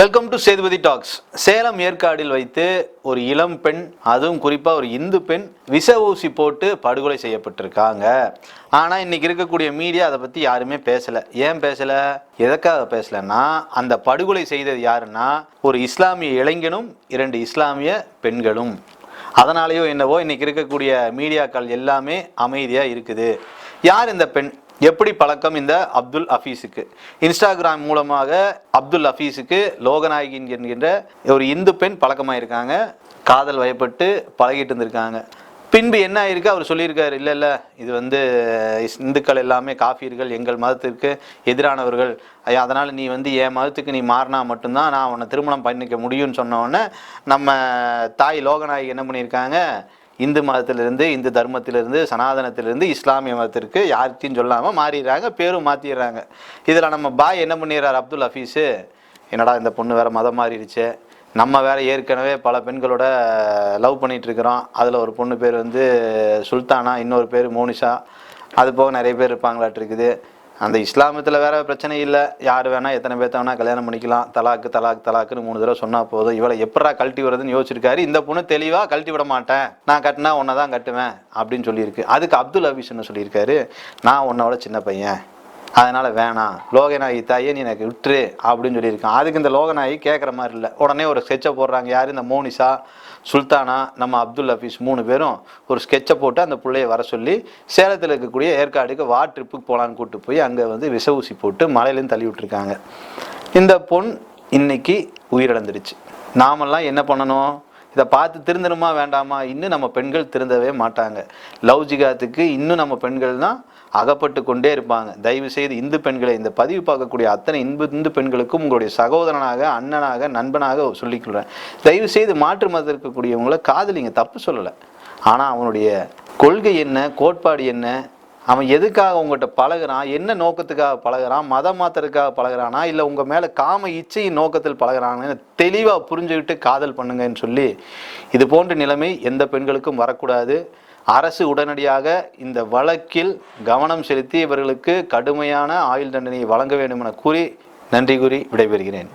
Welcome to Sethupathi talks Salem ஏற்காடில் வைத்து ஒரு இளம் பெண் அதுவும் குறிப்பாக ஒரு இந்து பெண் விஷ ஊசி போட்டு படுகொலை செய்யப்பட்டிருக்காங்க. ஆனால் இன்னைக்கு இருக்கக்கூடிய மீடியா அதை பற்றி யாருமே பேசலை. ஏன் பேசலை? எதற்காக பேசலைன்னா அந்த படுகொலை செய்தது யாருன்னா ஒரு இஸ்லாமிய இளைஞனும் இரண்டு இஸ்லாமிய பெண்களும். அதனாலேயோ என்னவோ இன்னைக்கு இருக்கக்கூடிய மீடியாக்கள் எல்லாமே அமைதியாக இருக்குது. யார் இந்த பெண்? எப்படி பழக்கம் இந்த அப்துல் ஹஃபீஸுக்கு? இன்ஸ்டாகிராம் மூலமாக அப்துல் ஹஃபீஸுக்கு லோகநாயகி என்கின்ற ஒரு இந்து பெண் பழக்கமாயிருக்காங்க. காதல் வயப்பட்டு பழகிட்டு இருந்திருக்காங்க. பின்பு என்ன ஆயிருக்கு? அவர் சொல்லியிருக்காரு இல்லை இல்லை இது வந்து இந்துக்கள் எல்லாமே காஃபியர்கள் எங்கள் மதத்திற்கு எதிரானவர்கள். அதனால் நீ வந்து என் மதத்துக்கு நீ மாறினா மட்டும்தான் நான் உன்னை திருமணம் பண்ணிக்க முடியும்னு சொன்ன நம்ம தாய் லோகநாயகி என்ன பண்ணியிருக்காங்க? இந்து மதத்திலிருந்து இந்து தர்மத்திலிருந்து சனாதனத்திலிருந்து இஸ்லாமிய மதத்திற்கு யார்கிட்டையும் சொல்லாமல் மாறிடுறாங்க பேரும் மாற்றிடுறாங்க இதில் நம்ம பாய் என்ன பண்ணிடுறார் அப்துல் ஹஃபீஸு? என்னடா இந்த பொண்ணு வேறு மதம் மாறிடுச்சு. நம்ம வேற ஏற்கனவே பல பெண்களோட லவ் பண்ணிட்டு இருக்கிறோம் அதில் ஒரு பொண்ணு பேர் வந்து சுல்தானா இன்னொரு பேர் மோனிஷா. அது போக நிறைய பேர் இருப்பாங்களாட்டு இருக்குது அந்த இஸ்லாமத்தில் வேறு பிரச்சனை இல்லை. யார் வேணால் எத்தனை பேர்த்த வேணால் கல்யாணம் பண்ணிக்கலாம். தலாக்கு தலாக் தலாக்குன்னு மூணு தடவை சொன்னால் போதும். இவளை எப்படா கழட்டி வருதுன்னு யோசிச்சிருக்காரு. இந்த பொண்ணு தெளிவாக கழட்டி விட மாட்டேன். நான் கட்டினா உன்னை தான் கட்டுவேன் அப்படின்னு சொல்லியிருக்கு. அதுக்கு அப்துல் ஹபீஸ் சொல்லியிருக்காரு. நான் உன்னோட சின்ன பையன். அதனால் வேணாம் லோகநாயகி தாயே நீ எனக்கு விட்டுரு அப்படின்னு சொல்லியிருக்கான். அதுக்கு இந்த லோகநாயகி கேட்குற மாதிரி இல்லை. உடனே ஒரு ஸ்கெட்சை போடுறாங்க. யார்? இந்த மோனிஷா சுல்தானா நம்ம அப்துல் ஹஃபீஸ் மூணு பேரும் ஒரு ஸ்கெட்சை போட்டு அந்த பிள்ளைய வர சொல்லி சேலத்தில் இருக்கக்கூடிய ஏற்காடுக்கு வா ட்ரிப்புக்கு போகலான்னு கூப்பிட்டு போய் அங்கே வந்து விஷ ஊசி போட்டு மலையிலேருந்து தள்ளி விட்டுருக்காங்க. இந்த பொண் இன்னைக்கு உயிரிழந்துருச்சு. நாமெல்லாம் என்ன பண்ணணும்? இதை பார்த்து திருந்தணுமா வேண்டாமா? இன்னும் நம்ம பெண்கள் திருந்தவே மாட்டாங்க. லவ் ஜிகாத்துக்கு இன்னும் நம்ம பெண்கள் தான் அகப்பட்டு கொண்டே இருப்பாங்க. தயவு செய்து இந்து பெண்களை இந்த பதிவு பார்க்கக்கூடிய அத்தனை இன்பு இந்து பெண்களுக்கும் உங்களுடைய சகோதரனாக அண்ணனாக நண்பனாக சொல்லிக்கொள்கிறேன் தயவு செய்து மாற்று மதத்தில் இருக்கக்கூடியவங்கள காதலிங்க தப்பு சொல்லலை. ஆனால் அவனுடைய கொள்கை என்ன கோட்பாடு என்ன அவன் எதுக்காக உங்கள்கிட்ட பழகுறான்? என்ன நோக்கத்துக்காக பழகுறான்? மதம் மாத்திரக்காக பழகுறானா? இல்லை உங்கள் மேலே காம இச்சையின் நோக்கத்தில் பழகிறாங்கன்னு தெளிவாக புரிஞ்சுக்கிட்டு காதல் பண்ணுங்கன்னு சொல்லி இது போன்ற நிலைமை எந்த பெண்களுக்கும் வரக்கூடாது. அரசு உடனடியாக இந்த வழக்கில் கவனம் செலுத்தி இவர்களுக்கு கடுமையான ஆயுள் தண்டனையை வழங்க வேண்டும் என கூறி நன்றி கூறி விடைபெறுகிறேன்.